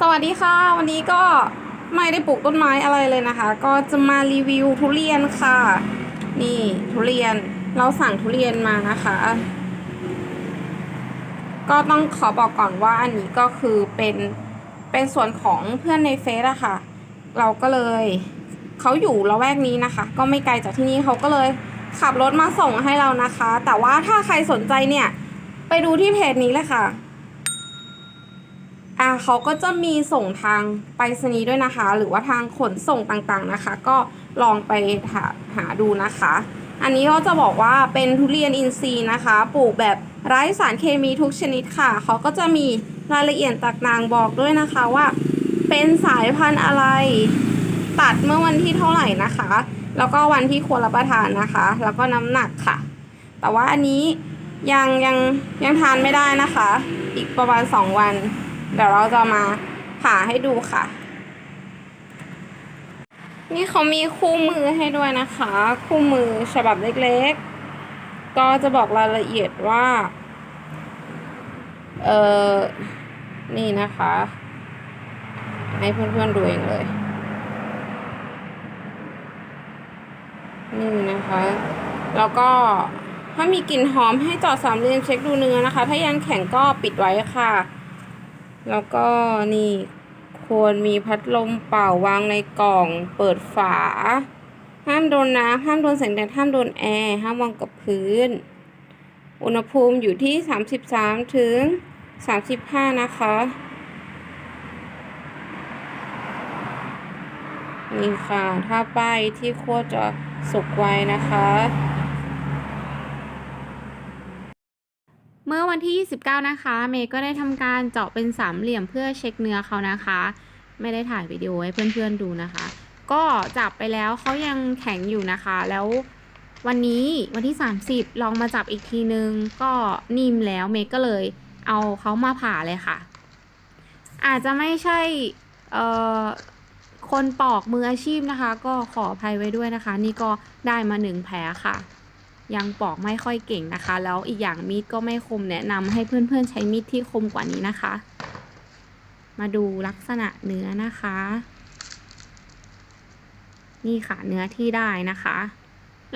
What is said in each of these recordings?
สวัสดีค่ะ วันนี้ก็ไม่ได้ปลูกต้นไม้อะไรเลยนะคะ ก็จะมารีวิวทุเรียนค่ะ นี่ทุเรียนเราสั่งทุเรียนมานะคะ ก็ต้องขอบอกก่อนว่าอันนี้ก็คือเป็นเป็นส่วนของเพื่อนในเฟซอะค่ะ เราก็เลยเขาอยู่ละแวกนี้นะคะ ก็ไม่ไกลจากที่นี่เขาก็เลยขับรถมาส่งให้เรานะคะ แต่ว่าถ้าใครสนใจเนี่ย ไปดูที่เพจนี้เลยค่ะ อ่าเขาก็จะมีส่งทางไปรษณีย์ด้วยนะคะ หรือว่าทางขนส่งต่างๆนะคะ ก็ลองไปหาหาดูนะคะ อันนี้เขาจะบอกว่าเป็นทุเรียนอินทรีย์นะคะ ปลูกแบบไร้สารเคมีทุกชนิดค่ะ เขาก็จะมีรายละเอียดต่างๆบอกด้วยนะคะว่าเป็นสายพันธุ์อะไร ตัดเมื่อวันที่เท่าไหร่นะคะ แล้วก็วันที่ควรรับประทานนะคะ แล้วก็น้ำหนักค่ะ แต่ว่าอันนี้ยังยังยังทานไม่ได้นะคะ อีกประมาณ 2 วัน เดี๋ยวเราจะมาผ่าให้ดูค่ะ นี่เขามีคู่มือให้ด้วยนะคะ คู่มือฉบับเล็กๆ ก็จะบอกรายละเอียดว่า เออนี่นะคะ ให้เพื่อนๆดูเองเลย นี่นะคะ แล้วก็ถ้ามีกลิ่นหอมให้จอดสามเหลี่ยมเช็คดูเนื้อนะคะ ถ้ายังแข็งก็ปิดไว้ค่ะ แล้วก็นี่ควรมีพัดลมเป่าวางในกล่องเปิดฝา ห้ามโดนน้ำห้ามโดนแสงแดดห้ามโดนแอร์ห้ามวางกับพื้น อุณหภูมิอยู่ที่ 33 ถึง 35 นะคะนี่ค่ะ ถ้าป้ายที่โคตรจะสุกไวนะคะ เมื่อวันที่ 29 นะคะ เมย์ก็ได้ทำการเจาะเป็นสามเหลี่ยมเพื่อเช็คเนื้อเขานะคะ ไม่ได้ถ่ายวิดีโอให้เพื่อนๆดูนะคะ ก็จับไปแล้วเขายังแข็งอยู่นะคะ แล้ววันนี้วันที่ 30 ลองมาจับอีกทีนึง ก็นิ่มแล้วเมย์ก็เลยเอาเขามาผ่าเลยค่ะ อาจจะไม่ใช่คนปอกมืออาชีพนะคะ ก็ขออภัยไว้ด้วยนะคะ นี่ก็ได้มาหนึ่งแผลค่ะ ยังปอกไม่ค่อยเก่งนะคะ แล้วอีกอย่างมีดก็ไม่คมแนะนำให้เพื่อนๆใช้มีดที่คมกว่านี้นะคะ มาดูลักษณะเนื้อนะคะ นี่ค่ะเนื้อที่ได้นะคะ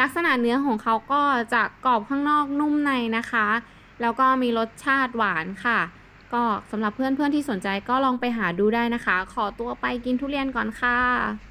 ลักษณะเนื้อของเขาก็จะกรอบข้างนอกนุ่มในนะคะ แล้วก็มีรสชาติหวานค่ะ ก็สำหรับเพื่อนๆที่สนใจก็ลองไปหาดูได้นะคะ ขอตัวไปกินทุเรียนก่อนค่ะ